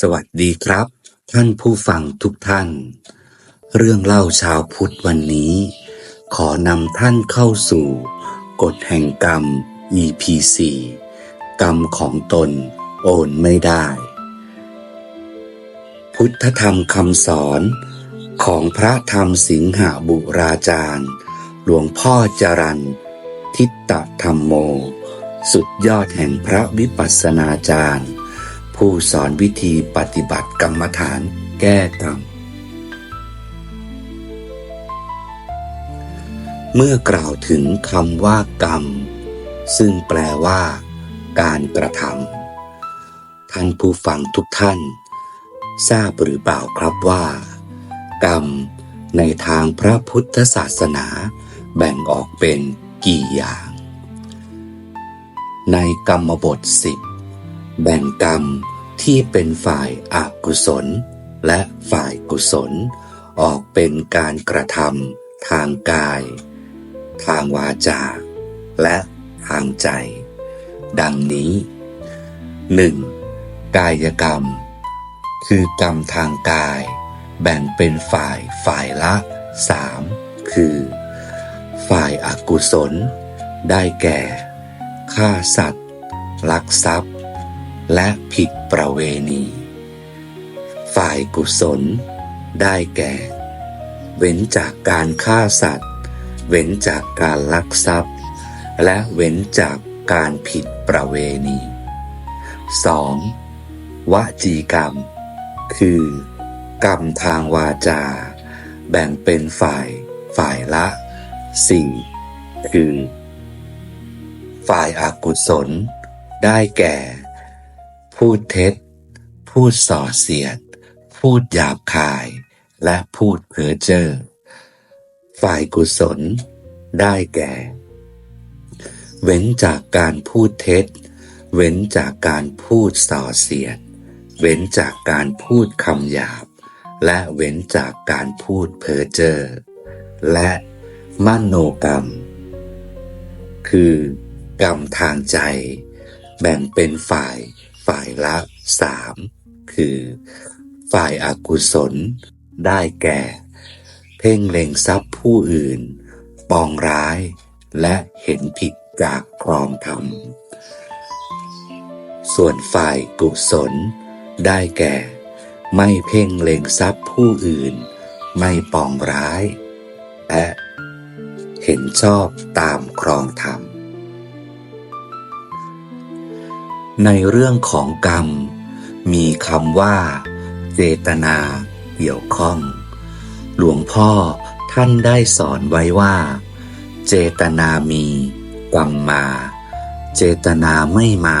สวัสดีครับ ท่านผู้ฟังทุกท่าน เรื่องเล่าชาวพุทธวันนี้ ขอนำท่านเข้าสู่ กฎแห่งกรรม EP 4 กรรมของตนโอนไม่ได้ พุทธธรรมคำสอนของพระธรรมสิงหาบุราจารย์ หลวงพ่อจรันทิตตธรรมโม สุดยอดแห่งพระวิปัสสนาจารย์ ผู้สอนวิธีปฏิบัติกรรมฐานแก้กรรม เมื่อกล่าวถึงคำว่ากรรม ซึ่งแปลว่า การกระทำท่านผู้ฟังทุกท่าน ทราบหรือเปล่าครับว่า กรรมในทางพระพุทธศาสนา แบ่งออกเป็นกี่อย่าง ในกรรมบทสิบ แบ่งกรรมที่เป็นฝ่ายอากุศล และฝ่ายกุศล ออกเป็นการกระทำทางกาย ทางวาจา และทางใจ ดังนี้ 1. กายกรรม คือกรรมทางกาย แบ่งเป็นฝ่ายฝ่ายละสามคือ ฝ่ายอากุศล ได้แก่ ฆ่าสัตว์ ลักทรัพย์ และผิดประเวณี ฝ่ายกุศล ได้แก่ เว้นจากการฆ่าสัตว์ เว้นจากการลักทรัพย์ และเว้นจากการผิดประเวณี 2. วจีกรรม คือ กรรมทางวาจา แบ่งเป็นฝ่ายฝ่ายละสี่คือ ฝ่ายอากุศล ได้แก่ พูดเท็จ พูดส่อเสียด พูดหยาบคาย และพูดเพ้อเจ้อฝ่ายกุศล ได้แก่ เว้นจากการพูดเท็จ เว้นจากการพูดส่อเสียด เว้นจากการพูดคำหยาบ และเว้นจากการพูดเพ้อเจ้อและมโนกรรม คือกรรมทางใจ แบ่งเป็นฝ่าย ฝ่ายละสามคือ ฝ่ายอากุศล ได้แก่ เพ่งเล็งทรัพย์ผู้อื่น ปองร้าย และเห็นผิดจากครองธรรม ส่วนฝ่ายกุศล ได้แก่ ไม่เพ่งเล็งทรัพย์ผู้อื่น ไม่ปองร้าย และเห็นชอบตามครองธรรม ในเรื่องของกรรม มีคำว่า เจตนาเกี่ยวข้อง หลวงพ่อท่านได้สอนไว้ว่า เจตนามีกรรมมา เจตนาไม่มา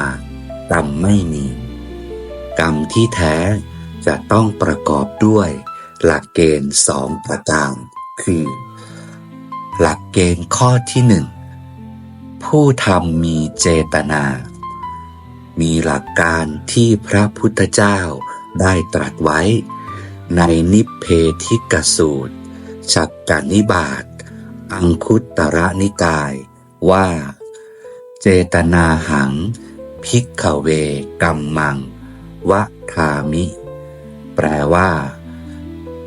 กรรมไม่มี กรรมที่แท้จะต้องประกอบด้วยหลักเกณฑ์สองประการคือ หลักเกณฑ์ข้อที่หนึ่งผู้ทำมีเจตนา มีหลักการที่พระพุทธเจ้าได้ตรัสไว้ ในนิพเพธิกสูตร ฉักกานิบาต อังคุตตระนิกาย ว่า เจตนาหัง พิกขเวกัมมัง วะทามิ แปลว่า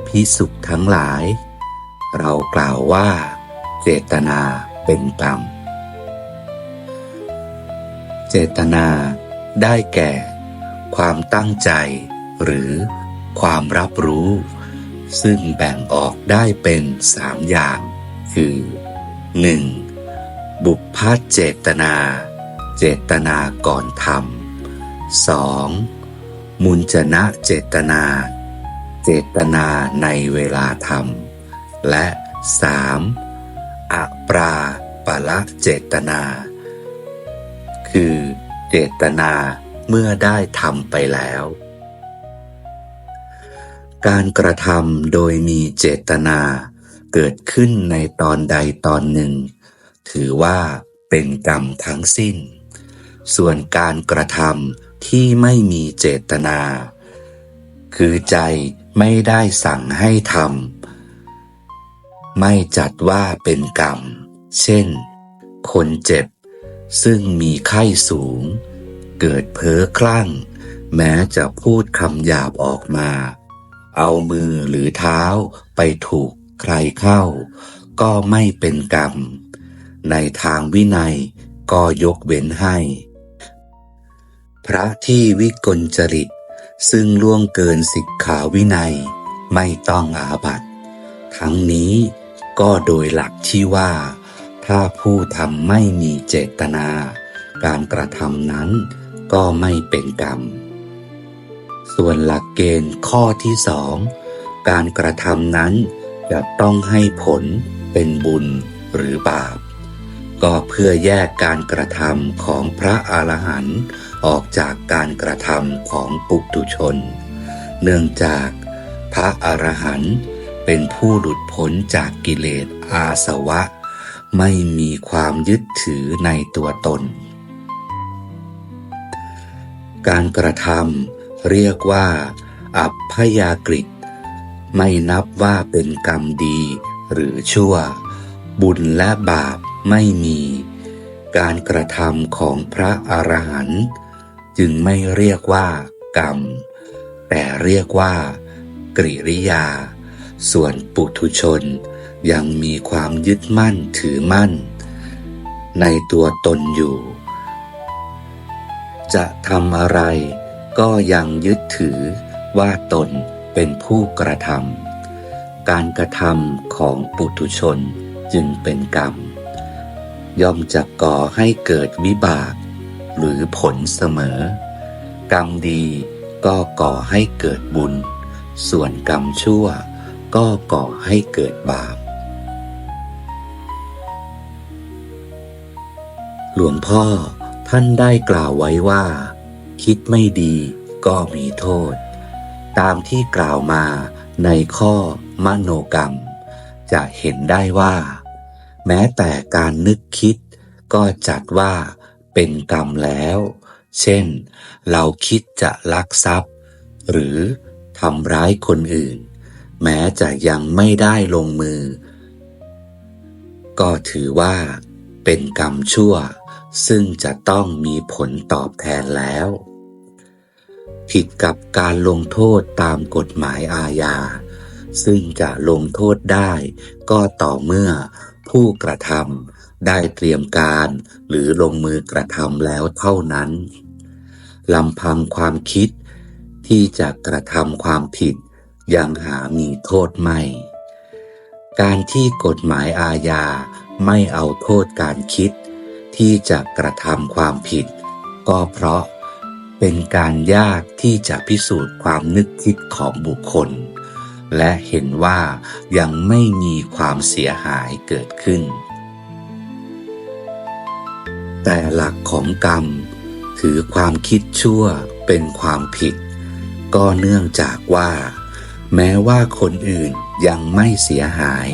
พิสุขทั้งหลาย เรากล่าวว่า เจตนาเป็นกรรม เจตนา ได้แก่ ความตั้งใจ หรือความรับรู้ ซึ่งแบ่งออกได้เป็นสามอย่าง คือ 1. บุพพเจตนา เจตนาก่อนทำ 2. มุญจนะเจตนา เจตนาในเวลาทำและ 3. อปราปละเจตนา คือ เจตนาเมื่อได้ทำไปแล้ว การกระทำโดยมีเจตนาเกิดขึ้นในตอนใดตอนหนึ่ง ถือว่าเป็นกรรมทั้งสิ้น ส่วนการกระทำที่ไม่มีเจตนา คือใจไม่ได้สั่งให้ทำไม่จัดว่าเป็นกรรม เช่น คนเจ็บ ซึ่งมีไข้สูง เกิดเพ้อคลั่ง แม้จะพูดคำหยาบออกมา เอามือหรือเท้าไปถูกใครเข้า ก็ไม่เป็นกรรม ในทางวินัยก็ยกเว้นให้ พระที่วิกลจริต ซึ่งล่วงเกินสิกขาวินัยไม่ต้องอาบัตทั้งนี้ก็โดยหลักที่ว่า ถ้าผู้ทำไม่มีเจตนา การกระทำนั้นก็ไม่เป็นกรรม ส่วนหลักเกณฑ์ข้อที่สองการกระทำนั้นจะต้องให้ผลเป็นบุญหรือบาป ก็เพื่อแยกการกระทำของพระอรหันต์ออกจากการกระทำของปุถุชน เนื่องจากพระอรหันต์เป็นผู้หลุดพ้นจากกิเลสอาสวะ ไม่มีความยึดถือในตัวตน การกระทำเรียกว่า อัพยากฤิไม่นับว่าเป็นกรรมดีหรือชั่ว บุญและบาปไม่มี การกระทำของพระอรหันต์จึงไม่เรียกว่า กรรม แต่เรียกว่า กริริยา ส่วนปุถุชน ยังมีความยึดมั่นถือมั่น ในตัวตนอยู่ จะทำอะไรก็ยังยึดถือว่าตนเป็นผู้กระทำการกระทำของปุถุชนจึงเป็นกรรม ย่อมจะก่อให้เกิดวิบาก หรือผลเสมอ กรรมดีก็ก่อให้เกิดบุญ ส่วนกรรมชั่วก็ก่อให้เกิดบาป หลวงพ่อท่านได้กล่าวไว้ว่า คิดไม่ดีก็มีโทษ ตามที่กล่าวมาในข้อมโนกรรม จะเห็นได้ว่า แม้แต่การนึกคิดก็จัดว่าเป็นกรรมแล้ว เช่น เราคิดจะลักทรัพย์ หรือทำร้ายคนอื่น แม้จะยังไม่ได้ลงมือ ก็ถือว่าเป็นกรรมชั่ว ซึ่งจะต้องมีผลตอบแทนแล้ว ผิดกับการลงโทษตามกฎหมายอาญา ซึ่งจะลงโทษได้ ก็ต่อเมื่อผู้กระทำได้เตรียมการหรือลงมือกระทำแล้วเท่านั้นลำพังความคิดที่จะกระทำความผิดยังหามีโทษไม่ การที่กฎหมายอาญาไม่เอาโทษการคิด ที่จะกระทำความผิด ก็เพราะเป็นการยากที่จะพิสูจน์ความนึกคิดของบุคคล และเห็นว่ายังไม่มีความเสียหายเกิดขึ้น แต่หลักของกรรม ถือความคิดชั่วเป็นความผิด ก็เนื่องจากว่า แม้ว่าคนอื่นยังไม่เสียหาย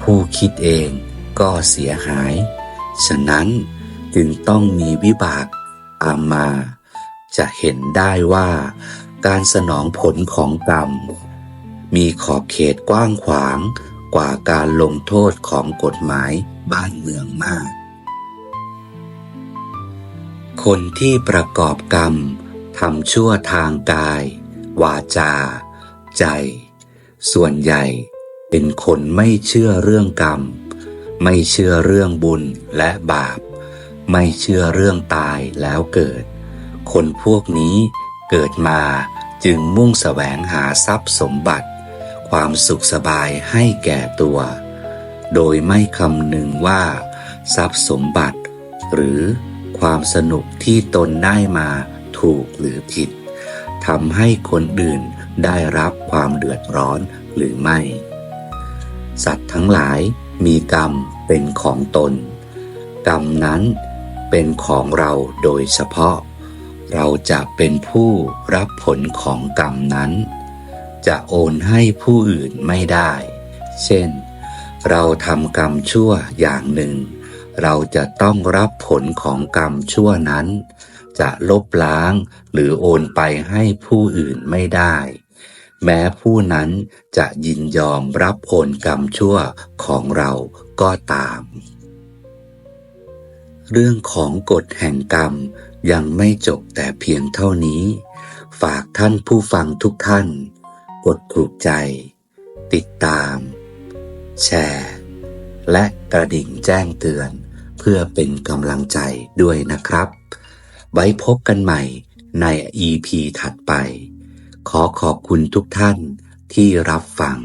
ผู้คิดเองก็เสียหาย ฉะนั้นจึงต้องมีวิบากตามมา จะเห็นได้ว่า การสนองผลของกรรม มีขอบเขตกว้างขวางกว่าการลงโทษของกฎหมายบ้านเมืองมาก คนที่ประกอบกรรมทำชั่วทางกาย วาจา ใจ ส่วนใหญ่เป็นคนไม่เชื่อเรื่องกรรม ไม่เชื่อเรื่องบุญและบาป ไม่เชื่อเรื่องตายแล้วเกิด คนพวกนี้เกิดมาจึงมุ่งแสวงหาทรัพย์สมบัติ ความสุขสบายให้แก่ตัว โดยไม่คำนึงว่า ทรัพย์สมบัติ หรือความสนุกที่ตนได้มาถูกหรือผิดทำให้คนอื่นได้รับความเดือดร้อนหรือไม่ สัตว์ทั้งหลายมีกรรม เป็นของตน กรรมนั้นเป็นของเราโดยเฉพาะ เราจะเป็นผู้รับผลของกรรมนั้น จะโอนให้ผู้อื่นไม่ได้ เช่น เราทำกรรมชั่วอย่างหนึ่ง เราจะต้องรับผลของกรรมชั่วนั้น จะลบล้างหรือโอนไปให้ผู้อื่นไม่ได้แม้ผู้นั้นจะยินยอมรับโอนกรรมชั่วของเรา ก็ตาม เรื่องของกฎแห่งกรรมยังไม่จบแต่เพียงเท่านี้ ฝากท่านผู้ฟังทุกท่าน กดถูกใจ ติดตาม แชร์ และกระดิ่งแจ้งเตือน เพื่อเป็นกำลังใจด้วยนะครับ ไว้พบกันใหม่ใน EP ถัดไป ขอขอบคุณทุกท่านที่รับฟัง